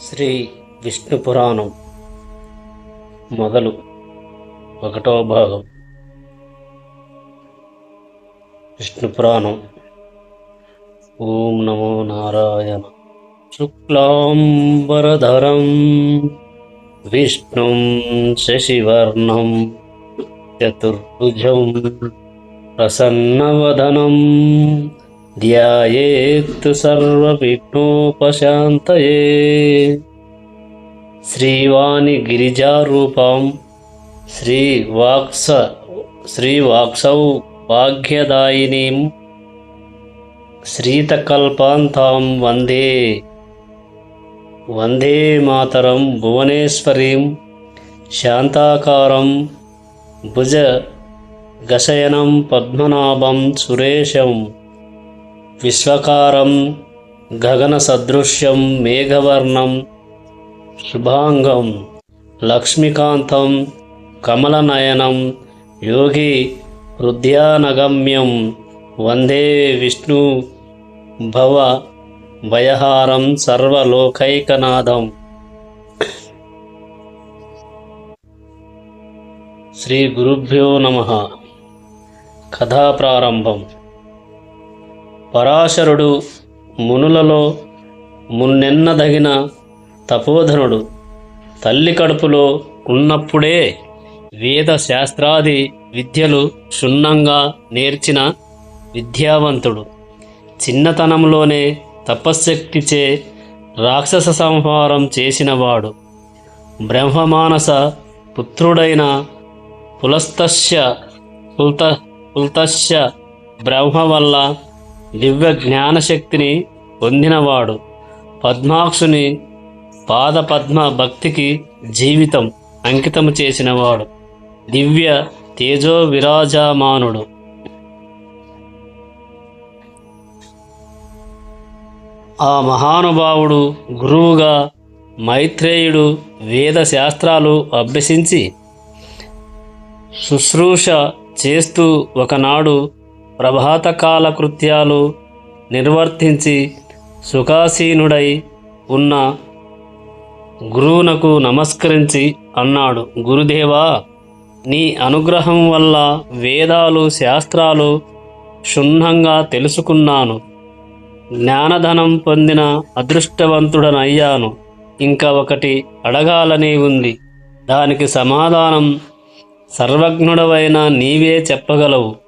శ్రీ విష్ణు పురాణం మొదలు ఒకటో భాగం. విష్ణు పురాణం. ఓం నమో నారాయణ. శుక్లాంబరధరం. విష్ణుం శశివర్ణం. చతుర్భుజం ప్రసన్నవదనం. ధ్యాయేత్ సర్వవిఘ్నోపశాంతయే. శ్రీవాణి గిరిజారూపం శ్రీవాక్స శ్రీవాక్సౌ భాగ్యదాయినీం శ్రీతకల్పాంతాం వందే వందే మాతరం భువనేశ్వరీం శాంతాకారం భుజ గశయనం పద్మనాభం సురేశం విశ్వకారం గగన సదృశ్యం మేఘవర్ణం శుభాంగం లక్ష్మీకాంతం కమలనయనం యోగి హృదయానగమ్యం వందే విష్ణు భవ భయహారం సర్వలోకైకనాథం. శ్రీ గురుభ్యో నమ. కథా ప్రారంభం. పరాశరుడు మునులలో మున్నెన్నదగిన తపోధనుడు. తల్లి కడుపులో ఉన్నప్పుడే వేద శాస్త్రాది విద్యలు క్షుణ్ణంగా నేర్చిన విద్యావంతుడు. చిన్నతనంలోనే తపశ్శక్తిచే రాక్షస సంహారం చేసినవాడు. బ్రహ్మమానస పుత్రుడైన పులస్తస్య పుల్త పుల్తస్య బ్రహ్మ వల్ల దివ్య జ్ఞానశక్తిని పొందినవాడు. పద్మాక్షుని పాదపద్మ భక్తికి జీవితం అంకితం చేసినవాడు. దివ్య తేజో విరాజమానుడు ఆ మహానుభావుడు గురువుగా మైత్రేయుడు వేద శాస్త్రాలు అభ్యసించి శుశ్రూష చేస్తూ ఒకనాడు ప్రభాతకాల కృత్యాలు నిర్వర్తించి సుఖాసీనుడై ఉన్న గురువునకు నమస్కరించి అన్నాడు. గురుదేవా నీ అనుగ్రహం వల్ల వేదాలు శాస్త్రాలు క్షుణ్ణంగా తెలుసుకున్నాను. జ్ఞానధనం పొందిన అదృష్టవంతుడనయ్యాను. ఇంకా ఒకటి అడగాలని ఉంది. దానికి సమాధానం సర్వజ్ఞుడవైన నీవే చెప్పగలవు.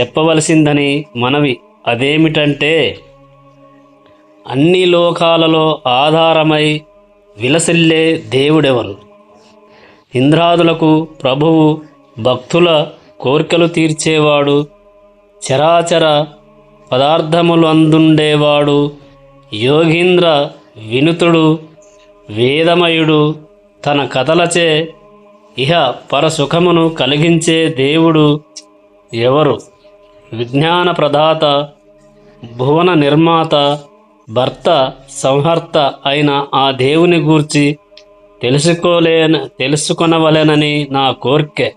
చెప్పవలసిందని మనవి అదేమిటంటే అన్ని లోకాలలో ఆధారమై విలసిల్లే దేవుడెవరు? ఇంద్రాదులకు ప్రభువు భక్తుల కోరికలు తీర్చేవాడు చరాచర పదార్థములు అందుండేవాడు యోగీంద్ర వినుతుడు వేదమయుడు తన కథలచే ఇహ పరసుఖమును కలిగించే దేవుడు ఎవరు? విజ్ఞాన ప్రదాత భువన నిర్మాత భర్త సంహర్త అయిన ఆ దేవుని గూర్చి తెలుసుకోలేన తెలుసుకొనవలెనని నా కోరిక.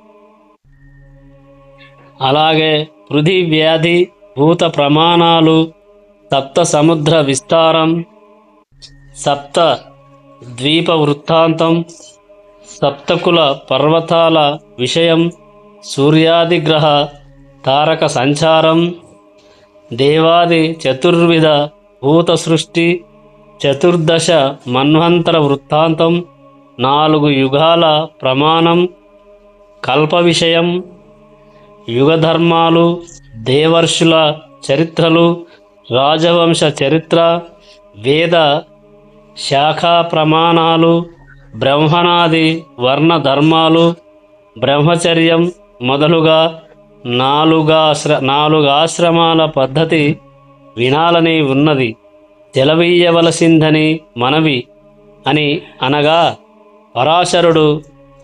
అలాగే పృథి వ్యాధి భూత ప్రమాణాలు సప్త సముద్ర విస్తారం సప్త ద్వీప వృత్తాంతం సప్తకుల పర్వతాల విషయం సూర్యాది గ్రహ తారక సంచారం దేవాది చతుర్విధ భూత సృష్టి చతుర్దశ మన్వంతర వృత్తాంతం నాలుగు యుగాల ప్రమాణం కల్ప విషయం యుగధర్మాలు దేవర్షుల చరిత్రలు రాజవంశ చరిత్ర వేద శాఖా ప్రమాణాలు బ్రహ్మణాది వర్ణ ధర్మాలు బ్రహ్మచర్యం మొదలుగా నాలుగాశ్ర నాలుగు ఆశ్రమాల పద్ధతి వినాలని ఉన్నది. తెలవీయవలసిందని మనవి అని అనగా పరాశరుడు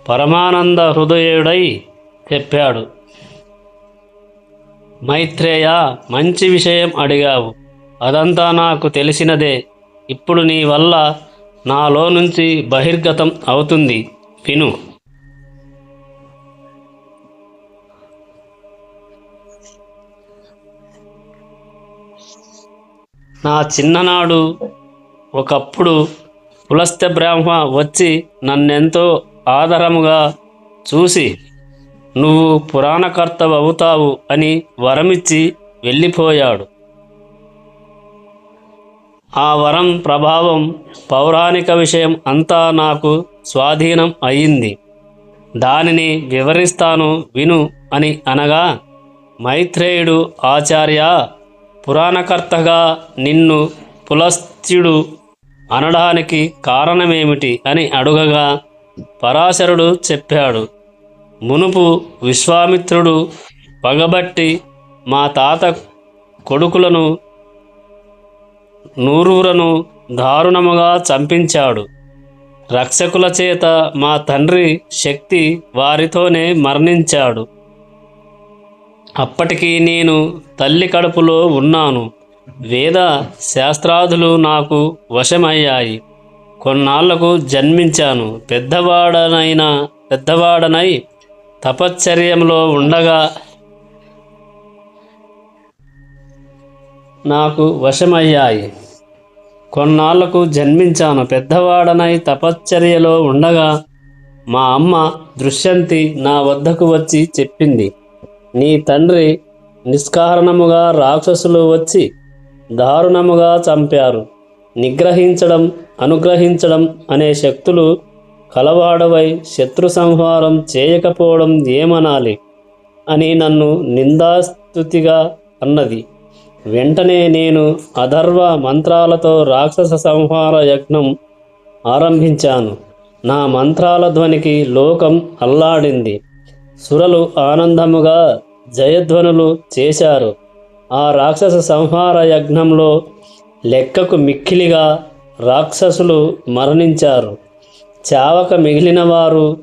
పరమానంద హృదయుడై చెప్పాడు. మైత్రేయ మంచి విషయం అడిగావు. అదంతా నాకు తెలిసినదే. ఇప్పుడు నీ వల్ల నాలో నుంచి బహిర్గతం అవుతుంది. విను. నా చిన్ననాడు ఒకప్పుడు పులస్త బ్రహ్మ వచ్చి నన్నెంతో ఆదరముగా చూసి నువ్వు పురాణకర్త అవుతావు అని వరమిచ్చి వెళ్ళిపోయాడు. ఆ వరం ప్రభావం పౌరాణిక విషయం అంతా నాకు స్వాధీనం అయింది. దానిని వివరిస్తాను విను అని అనగా మైత్రేయుడు ఆచార్య పురాణకర్తగా నిన్ను పులస్త్యుడు అనడానికి కారణమేమిటి అని అడుగగా పరాశరుడు చెప్పాడు. మునుపు విశ్వామిత్రుడు పగబట్టి మా తాత కొడుకులను నూరూరను దారుణముగా చంపించాడు. రక్షకుల చేత మా తండ్రి శక్తి వారితోనే మరణించాడు. అప్పటికి నేను తల్లి కడుపులో ఉన్నాను. వేద శాస్త్రాదులు నాకు వశమయ్యాయి. కొన్నాళ్ళకు జన్మించాను. పెద్దవాడనైన పెద్దవాడనై తపశ్చర్యంలో ఉండగా నాకు వశమయ్యాయి. కొన్నాళ్ళకు జన్మించాను. పెద్దవాడనై తపశ్చర్యలో ఉండగా మా అమ్మ దృశ్యంతి నా వద్దకు వచ్చి చెప్పింది. నీ తండ్రి నిష్కారణముగా రాక్షసులు వచ్చి దారుణముగా చంపారు. నిగ్రహించడం అనుగ్రహించడం అనే శక్తులు కలవాడవై శత్రు సంహారం చేయకపోవడం ఏమనాలి అని నన్ను నిందాస్తుతిగా అన్నది. వెంటనే నేను అధర్వ మంత్రాలతో రాక్షస సంహార యజ్ఞం ఆరంభించాను. నా మంత్రాల ధ్వనికి లోకం అల్లాడింది. సురలు ఆనందముగా జయధ్వనులు చేశారు. ఆ రాక్షస సంహార యజ్ఞంలో లెక్కకు మిక్కిలిగా రాక్షసులు మరణించారు. చావక మిగిలిన వారు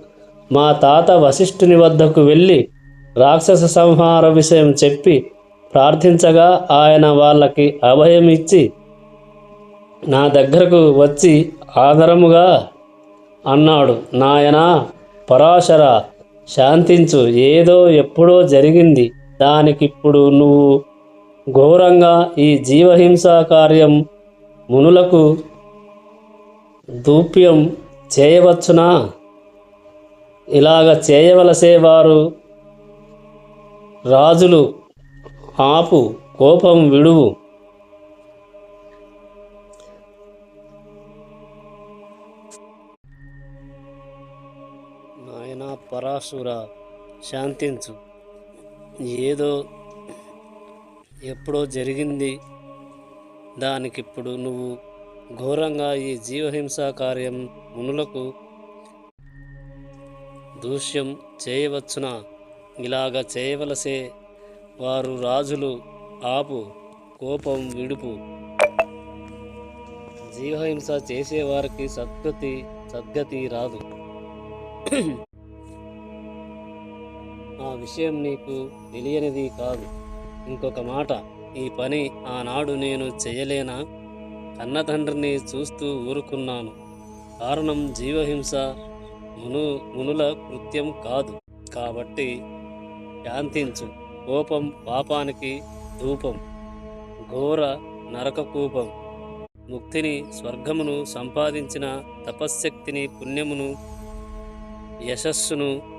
మా తాత వశిష్ఠుని వద్దకు వెళ్ళి రాక్షస సంహార విషయం చెప్పి ప్రార్థించగా ఆయన వాళ్ళకి అభయం ఇచ్చి నా దగ్గరకు వచ్చి ఆదరముగా అన్నాడు నాయనా పరాశర శాంతించు. ఏదో ఎప్పుడో జరిగింది. దానికిప్పుడు నువ్వు ఘోరంగా ఈ జీవహింస కార్యం మునులకు దూప్యం చేయవచ్చునా? ఇలాగ చేయవలసేవారు రాజులు. ఆపు. కోపం విడువు. నాయన పరాశుర శాంతించు. ఏదో ఎప్పుడో జరిగింది. దానికిప్పుడు నువ్వు ఘోరంగా ఈ జీవహింస కార్యం మునులకు దూష్యం చేయవచ్చునా? ఇలాగ చేయవలసే వారు రాజులు ఆపు కోపం విడుపు. జీవహింస చేసేవారికి సద్గతి సద్గతి రాదు. ఆ విషయం నీకు తెలియనిది కాదు. ఇంకొక మాట ఈ పని ఆనాడు నేను చేయలేనా? కన్నతండ్రిని చూస్తూ ఊరుకున్నాను. కారణం జీవహింస మును మునుల కృత్యం కాదు. కాబట్టి శాంతించు. కోపం పాపానికి ధూపం. ఘోర నరకకూపం. ముక్తిని స్వర్గమును సంపాదించిన తపశ్శక్తిని పుణ్యమును యశస్సును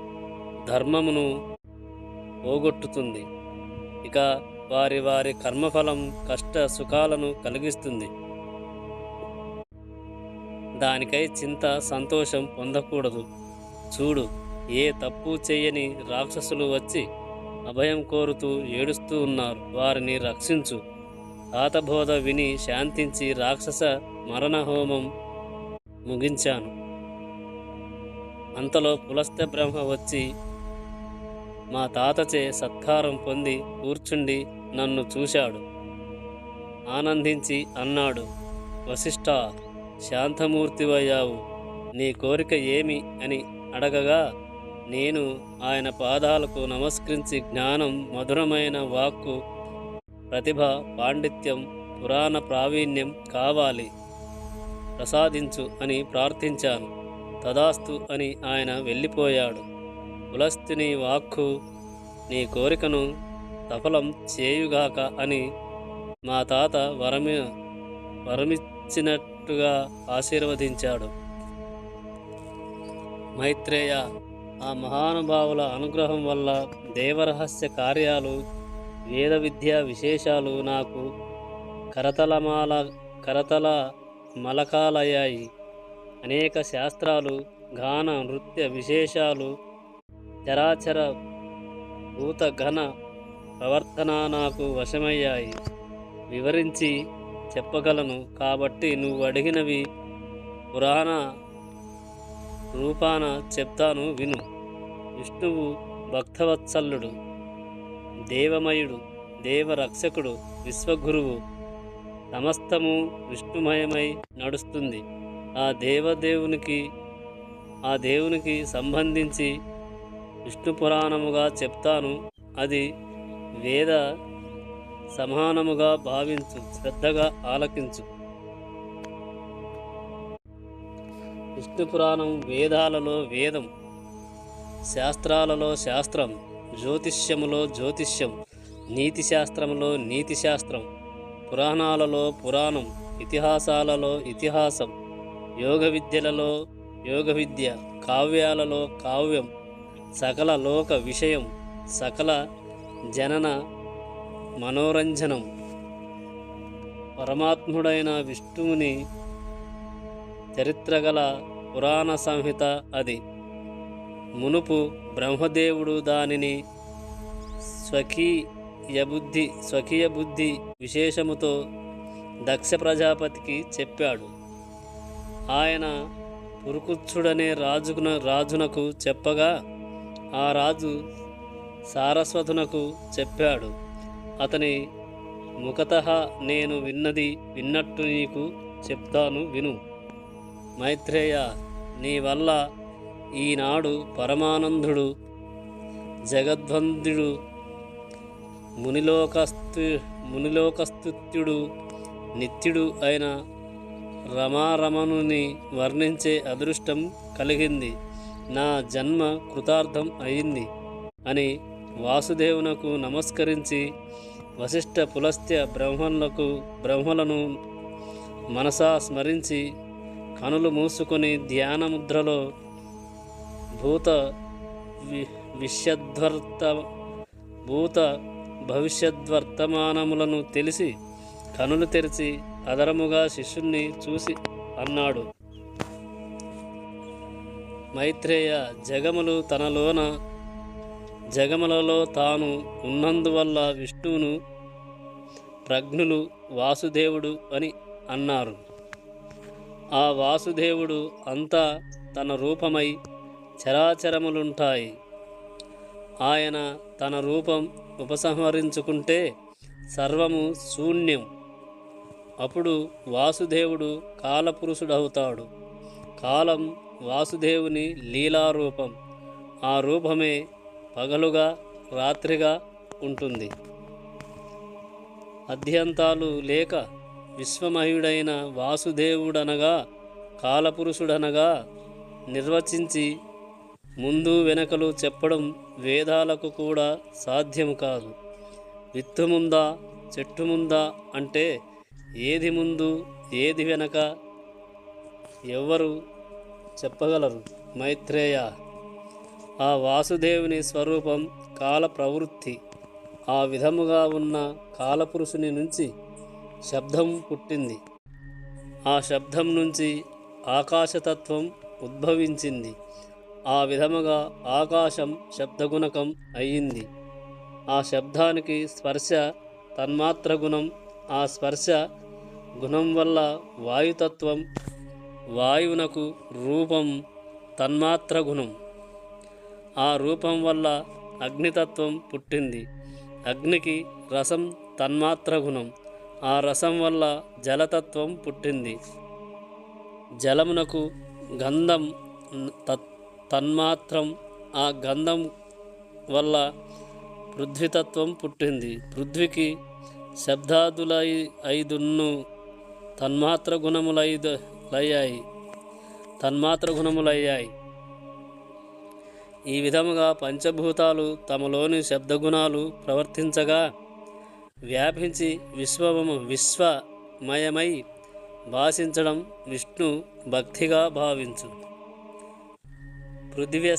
ధర్మమును పోగొట్టుతుంది. ఇక వారి వారి కర్మఫలం కష్ట సుఖాలను కలిగిస్తుంది. దానికై చింత సంతోషం పొందకూడదు. చూడు ఏ తప్పు చేయని రాక్షసులు వచ్చి అభయం కోరుతూ ఏడుస్తూ ఉన్నారు. వారిని రక్షించు. ఆతబోధ విని శాంతించి రాక్షస మరణ హోమం ముగించాను. అంతలో పులస్త బ్రహ్మ వచ్చి మా తాతచే సత్కారం పొంది కూర్చుండి నన్ను చూశాడు. ఆనందించి అన్నాడు వశిష్ఠ శాంతమూర్తివయ్యావు. నీ కోరిక ఏమి? అని అడగగా నేను ఆయన పాదాలకు నమస్కరించి జ్ఞానం మధురమైన వాక్కు ప్రతిభ పాండిత్యం పురాణ ప్రావీణ్యం కావాలి. ప్రసాదించు అని ప్రార్థించాను. తదాస్తు అని ఆయన వెళ్ళిపోయాడు. పులస్తుని వాక్కు నీ కోరికను సఫలం చేయుగాక అని మా తాత వరమి వరమిచ్చినట్టుగా ఆశీర్వదించాడు. మైత్రేయ ఆ మహానుభావుల అనుగ్రహం వల్ల దేవరహస్య కార్యాలు వేద విద్యా విశేషాలు నాకు కరతలమాల కరతల మలకాలయ్యాయి. అనేక శాస్త్రాలు గాన నృత్య విశేషాలు చరాచర భూత ఘన ప్రవర్తన నాకు వశమయ్యాయి. వివరించి చెప్పగలను కాబట్టి నువ్వు అడిగినవి పురాణ రూపాన చెప్తాను విను. విష్ణువు భక్తవత్సల్లుడు దేవమయుడు దేవరక్షకుడు విశ్వగురువు సమస్తము విష్ణుమయమై నడుస్తుంది. ఆ దేవదేవునికి ఆ దేవునికి సంబంధించి విష్ణు పురాణముగా చెప్తాను. అది వేద సమానముగా భావించు శ్రద్ధగా ఆలకించు. విష్ణు పురాణం వేదాలలో వేదం శాస్త్రాలలో శాస్త్రం జ్యోతిష్యములో జ్యోతిష్యం నీతి శాస్త్రములో నీతి శాస్త్రం పురాణాలలో పురాణం ఇతిహాసాలలో ఇతిహాసం యోగ విద్యలలో యోగ విద్య కావ్యాలలో కావ్యం సకల లోక విషయం సకల జనన మనోరంజనం. పరమాత్ముడైన విష్ణువుని చరిత్రగల పురాణ సంహిత అది. మునుపు బ్రహ్మదేవుడు దానిని స్వకీయ బుద్ధి స్వకీయ బుద్ధి విశేషముతో దక్ష ప్రజాపతికి చెప్పాడు. ఆయన పురుకుచ్చుడనే రాజుకున రాజునకు చెప్పగా ఆ రాజు సారస్వతునకు చెప్పాడు అతని ముఖత నేను విన్నది విన్నట్టు నీకు చెప్తాను విను. మైత్రేయ నీ వల్ల ఈనాడు పరమానందుడు జగద్వందుడు మునిలోకస్తు మునిలోకస్తుత్యుడు నిత్యుడు అయిన రమారమణుని వర్ణించే అదృష్టం కలిగింది. నా జన్మ కృతార్థం అయింది అని వాసుదేవునకు నమస్కరించి వశిష్ఠ పులస్త్య బ్రహ్మలకు బ్రహ్మలను మనసా స్మరించి కనులు మూసుకొని ధ్యానముద్రలో భూత వి విష్యద్వర్త భూత భవిష్యద్వర్తమానములను తెలిసి కనులు తెరిచి అదరముగా శిష్యుణ్ణి చూసి అన్నాడు. మైత్రేయ జగములు తనలోన జగములలో తాను ఉన్నందువల్ల విష్ణువును ప్రజ్ఞులు వాసుదేవుడు అని అన్నారు. ఆ వాసుదేవుడు అంతా తన రూపమై చరాచరములుంటాయి. ఆయన తన రూపం ఉపసంహరించుకుంటే సర్వము శూన్యం. అప్పుడు వాసుదేవుడు కాలపురుషుడవుతాడు. కాలం వాసుదేవుని లీలారూపం. ఆ రూపమే పగలుగా రాత్రిగా ఉంటుంది. అధ్యంతాలు లేక విశ్వమయుడైన వాసుదేవుడనగా కాలపురుషుడనగా నిర్వచించి ముందు వెనకలు చెప్పడం వేదాలకు కూడా సాధ్యము కాదు. విత్తు ముందా చెట్టు ముందా అంటే ఏది ముందు ఏది వెనక ఎవ్వరు చెప్పగలరు. మైత్రేయ ఆ వాసుదేవుని స్వరూపం కాల ప్రవృత్తి. ఆ విధముగా ఉన్న కాలపురుషుని నుంచి శబ్దం పుట్టింది. ఆ శబ్దం నుంచి ఆకాశతత్వం ఉద్భవించింది. ఆ విధముగా ఆకాశం శబ్దగుణకం అయ్యింది ఆ శబ్దానికి స్పర్శ తన్మాత్ర గుణం ఆ స్పర్శ గుణం వల్ల వాయుతత్వం వాయువునకు రూపం తన్మాత్ర గుణం. ఆ రూపం వల్ల అగ్నితత్వం పుట్టింది. అగ్నికి రసం తన్మాత్ర గుణం. ఆ రసం వల్ల జలతత్వం పుట్టింది. జలమునకు గంధం తత్ తన్మాత్రం. ఆ గంధం వల్ల పృథ్వీతత్వం పుట్టింది. పృథ్వీకి శబ్దాదులై ఐదున్ను తన్మాత్ర గుణములైదు లయ్యాయి. తన్మాత్ర గుణములయ్యాయి ఈ విధముగా పంచభూతాలు తమలోని శబ్దగుణాలు ప్రవర్తించగా వ్యాపించి విశ్వము విశ్వమయమై భాషించడం విష్ణు భక్తిగా భావించు. పృథివ్య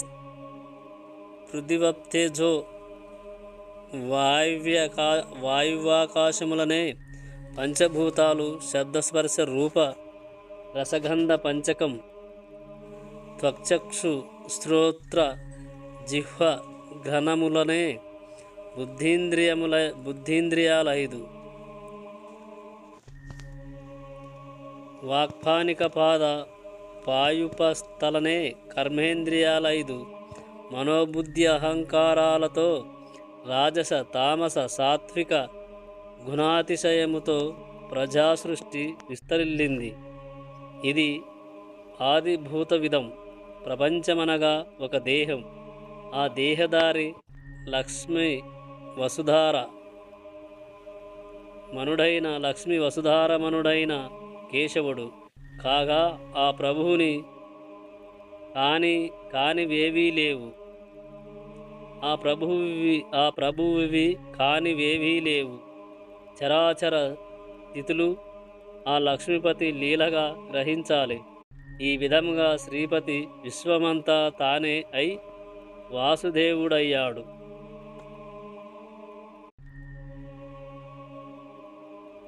పృథివప్తేజో వాయువ్యకా వాయువాకాశములనే పంచభూతాలు శబ్దస్పర్శ రూప రసగంధ పంచకం త్వక్చక్షు శ్రోత్ర జిహ్వ ఘనములనే బుద్ధీంద్రియముల బుద్ధీంద్రియాల ఐదు వాక్పానిక పాద పాయుపస్థలనే కర్మేంద్రియాల ఐదు మనోబుద్ధి అహంకారాలతో రాజస తామస సాత్విక గుణాతిశయముతో ప్రజాసృష్టి విస్తరిల్లింది ఇది ఆదిభూత విధం ప్రపంచమనగా ఒక దేహం. ఆ దేహదారి లక్ష్మి వసుధార. మనుడైన లక్ష్మి వసుధార మనుడైన కేశవుడు. కాగా ఆ ప్రభువుని కాని కానివేవీ లేవు. ఆ ప్రభువి ఆ ప్రభువివి కానివేవీ లేవు. చరాచర స్థితులు ఆ లక్ష్మీపతి లీలగా గ్రహించాలి. ఈ విధముగా శ్రీపతి విశ్వమంతా తానే అయి వాసుదేవుడయ్యాడు.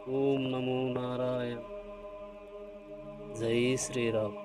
ఓం నమో నారాయణ. జై శ్రీరామ్.